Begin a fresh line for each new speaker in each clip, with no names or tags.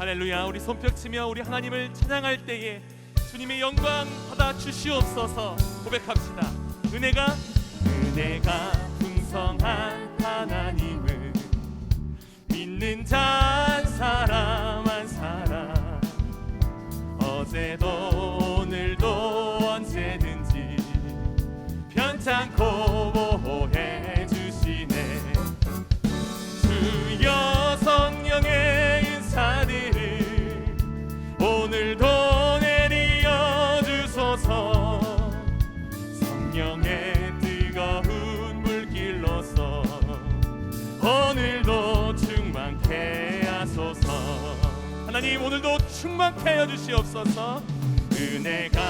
할렐루야. 우리 손뼉치며 우리 하나님을 찬양할 때에 주님의 영광 받아 주시옵소서. 고백합시다. 은혜가 은혜가 풍성한 하나님을 믿는 자 사람 충만케 하여 주시옵소서. 은혜가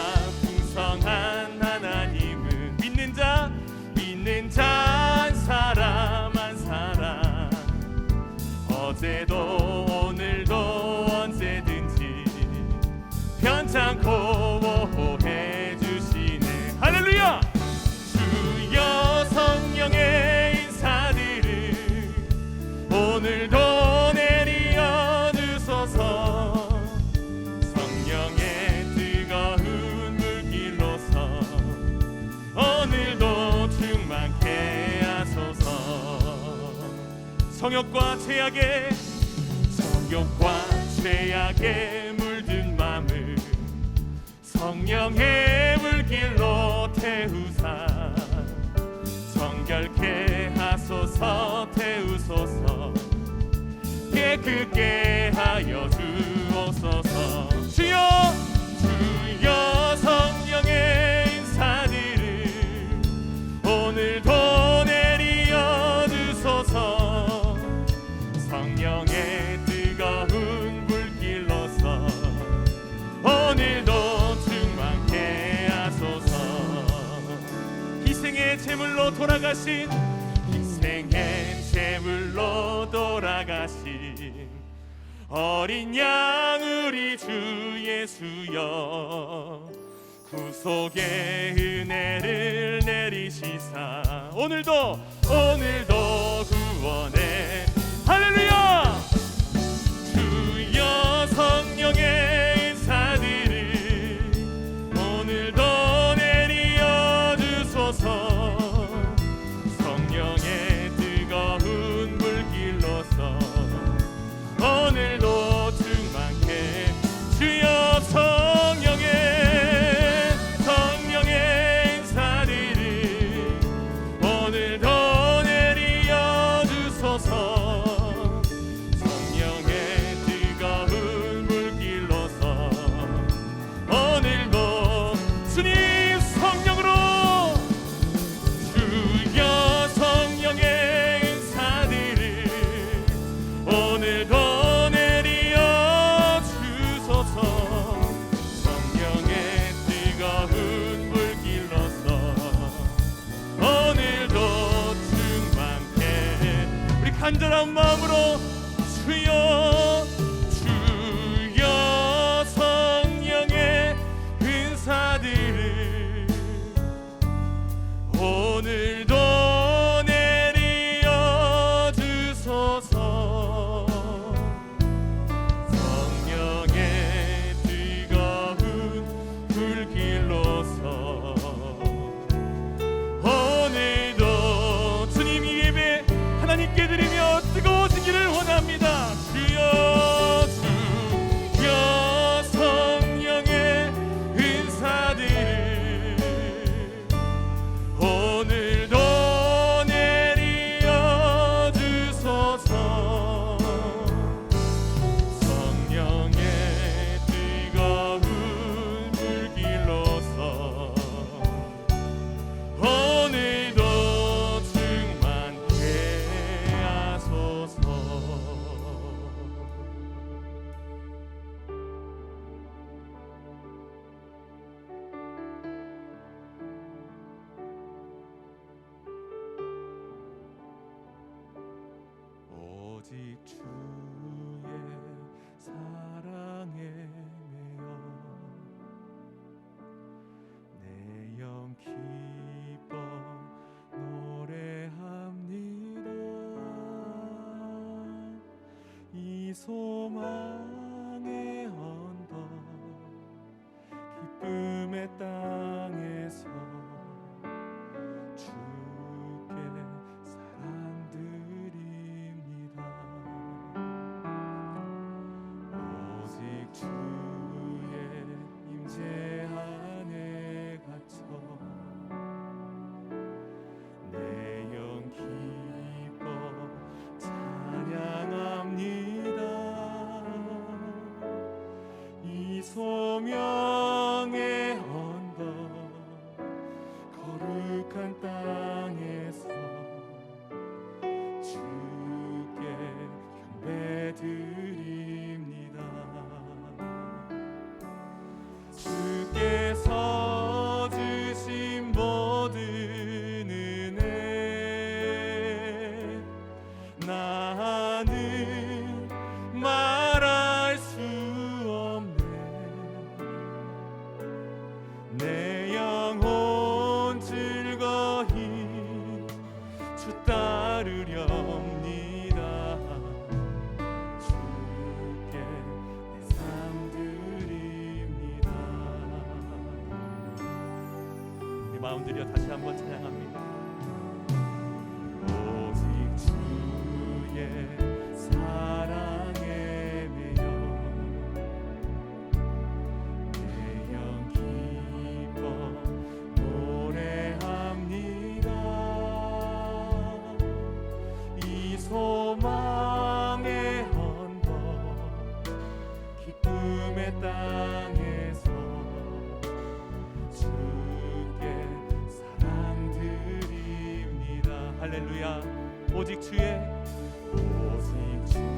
풍성한 하나님을 믿는 자 믿는 자. 성욕과 죄악에 성욕과 죄악에 물든 마음을 성령의 물길로 태우사 성결케 하소서 태우소서. 깨끗게 하여 제물로 돌아가신 인생의 제물로 돌아가신 어린 양 우리 주 예수여 구속의 은혜를 내리시사. 오늘도 오늘도 구원의 간절한 마음으로 주여. 이 소망의 언덕 기쁨의 땅에서 모든 은혜. 나는 말할 수 없네. 내 영혼 즐거이 주 따르렵 마음 들여 다시 한번 찬양합니다 할렐루야. 오직 주의. 오직 주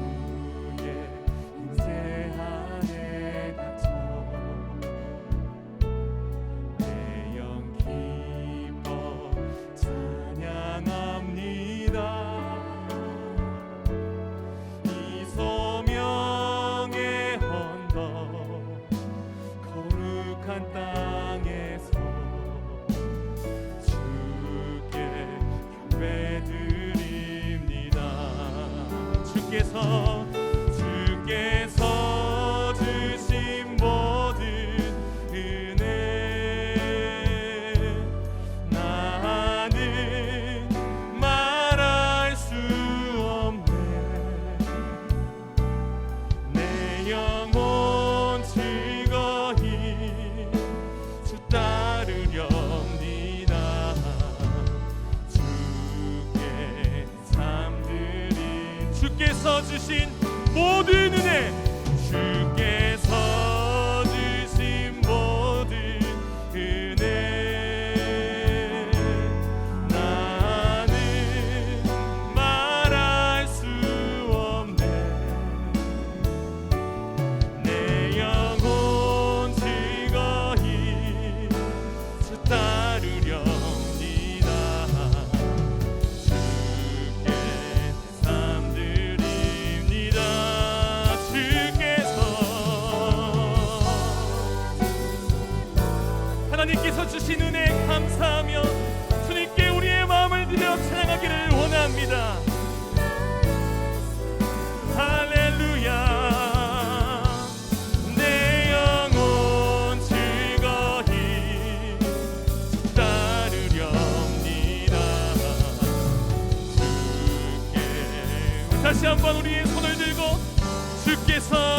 주께서 주께서 주신 모든 은혜. 나는 말할 수 없네. 내 영 주신 모든 은혜 할렐루야. 내 영혼 즐거이 따르렵니다. 주께. 다시 한번 우리의 손을 들고 주께서